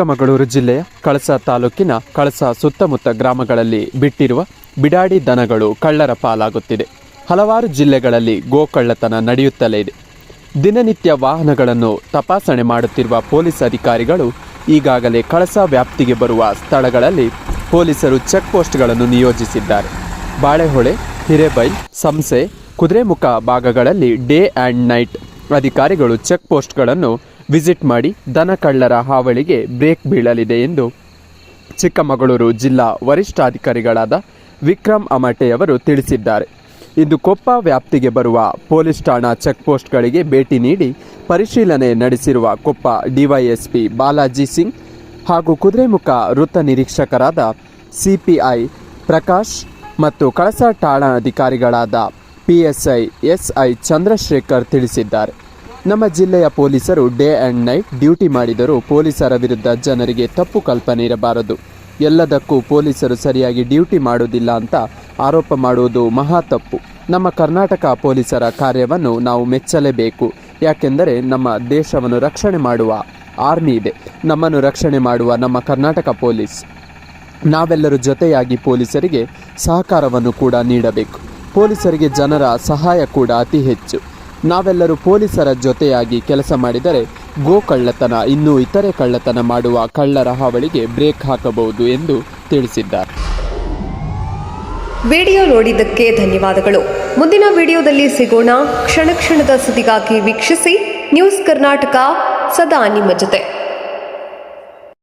ಚಿಕ್ಕಮಗಳೂರು ಜಿಲ್ಲೆಯ ಕಳಸ ತಾಲೂಕಿನ ಕಳಸ ಸುತ್ತಮುತ್ತ ಗ್ರಾಮಗಳಲ್ಲಿ ಬಿಟ್ಟಿರುವ ಬಿಡಾಡಿ ದನಗಳು ಕಳ್ಳರ ಪಾಲಾಗುತ್ತಿದೆ. ಹಲವಾರು ಜಿಲ್ಲೆಗಳಲ್ಲಿ ಗೋಕಳ್ಳತನ ನಡೆಯುತ್ತಲೇ ಇದೆ. ದಿನನಿತ್ಯ ವಾಹನಗಳನ್ನು ತಪಾಸಣೆ ಮಾಡುತ್ತಿರುವ ಪೊಲೀಸ್ ಅಧಿಕಾರಿಗಳು ಈಗಾಗಲೇ ಕಳಸ ವ್ಯಾಪ್ತಿಗೆ ಬರುವ ಸ್ಥಳಗಳಲ್ಲಿ ಪೊಲೀಸರು ಚೆಕ್ ಪೋಸ್ಟ್ಗಳನ್ನು ನಿಯೋಜಿಸಿದ್ದಾರೆ. ಬಾಳೆಹೊಳೆ, ಹಿರೇಬೈಲ್, ಸಂಸೆ, ಕುದುರೆಮುಖ ಭಾಗಗಳಲ್ಲಿ ಡೇ ಆ್ಯಂಡ್ ನೈಟ್ ಅಧಿಕಾರಿಗಳು ಚೆಕ್ ಪೋಸ್ಟ್ಗಳನ್ನು ವಿಸಿಟ್ ಮಾಡಿ ದನ ಕಳ್ಳರ ಹಾವಳಿಗೆ ಬ್ರೇಕ್ ಬೀಳಲಿದೆ ಎಂದು ಚಿಕ್ಕಮಗಳೂರು ಜಿಲ್ಲಾ ವರಿಷ್ಠಾಧಿಕಾರಿಗಳಾದ ವಿಕ್ರಮ್ ಅಮಟೆಯವರು ತಿಳಿಸಿದ್ದಾರೆ. ಇಂದು ಕೊಪ್ಪ ವ್ಯಾಪ್ತಿಗೆ ಬರುವ ಪೊಲೀಸ್ ಠಾಣಾ ಚೆಕ್ ಪೋಸ್ಟ್ಗಳಿಗೆ ಭೇಟಿ ನೀಡಿ ಪರಿಶೀಲನೆ ನಡೆಸಿರುವ ಕೊಪ್ಪ ಡಿವೈಎಸ್ಪಿ ಬಾಲಾಜಿ ಸಿಂಗ್ ಹಾಗೂ ಕುದುರೆಮುಖ ವೃತ್ತ ನಿರೀಕ್ಷಕರಾದ ಸಿಪಿಐ ಪ್ರಕಾಶ್ ಮತ್ತು ಕಳಸ ಪಿಎಸ್ಐ ಎಸ್ಐ ಚಂದ್ರಶೇಖರ್ ತಿಳಿಸಿದ್ದಾರೆ. ನಮ್ಮ ಜಿಲ್ಲೆಯ ಪೊಲೀಸರು ಡೇ ಆ್ಯಂಡ್ ನೈಟ್ ಡ್ಯೂಟಿ ಮಾಡಿದರೂ ಪೊಲೀಸರ ವಿರುದ್ಧ ಜನರಿಗೆ ತಪ್ಪು ಕಲ್ಪನೆ ಇರಬಾರದು. ಎಲ್ಲದಕ್ಕೂ ಪೊಲೀಸರು ಸರಿಯಾಗಿ ಡ್ಯೂಟಿ ಮಾಡುವುದಿಲ್ಲ ಅಂತ ಆರೋಪ ಮಾಡುವುದು ಮಹಾ ತಪ್ಪು. ನಮ್ಮ ಕರ್ನಾಟಕ ಪೊಲೀಸರ ಕಾರ್ಯವನ್ನು ನಾವು ಮೆಚ್ಚಲೇಬೇಕು. ಯಾಕೆಂದರೆ ನಮ್ಮ ದೇಶವನ್ನು ರಕ್ಷಣೆ ಮಾಡುವ ಆರ್ಮಿ ಇದೆ. ನಮ್ಮನ್ನು ರಕ್ಷಣೆ ಮಾಡುವ ನಮ್ಮ ಕರ್ನಾಟಕ ಪೊಲೀಸ್. ನಾವೆಲ್ಲರೂ ಜೊತೆಯಾಗಿ ಪೊಲೀಸರಿಗೆ ಸಹಕಾರವನ್ನು ಕೂಡ ನೀಡಬೇಕು. ಪೊಲೀಸರಿಗೆ ಜನರ ಸಹಾಯ ಕೂಡ ಅತಿ ಹೆಚ್ಚು. ನಾವೆಲ್ಲರೂ ಪೊಲೀಸರ ಜೊತೆಯಾಗಿ ಕೆಲಸ ಮಾಡಿದರೆ ಗೋ ಕಳ್ಳತನ, ಇನ್ನೂ ಇತರೆ ಕಳ್ಳತನ ಮಾಡುವ ಕಳ್ಳರ ಹಾವಳಿಗೆ ಬ್ರೇಕ್ ಹಾಕಬಹುದು ಎಂದು ತಿಳಿಸಿದ್ದಾರೆ. ವಿಡಿಯೋ ನೋಡಿದ್ದಕ್ಕೆ ಧನ್ಯವಾದಗಳು. ಮುಂದಿನ ವಿಡಿಯೋದಲ್ಲಿ ಸಿಗೋಣ. ಕ್ಷಣ ಕ್ಷಣದ ಸುದ್ದಿಗಾಗಿ ವೀಕ್ಷಿಸಿ. ನ್ಯೂಸ್ ಕರ್ನಾಟಕ, ಸದಾ ನಿಮ್ಮ ಜೊತೆ.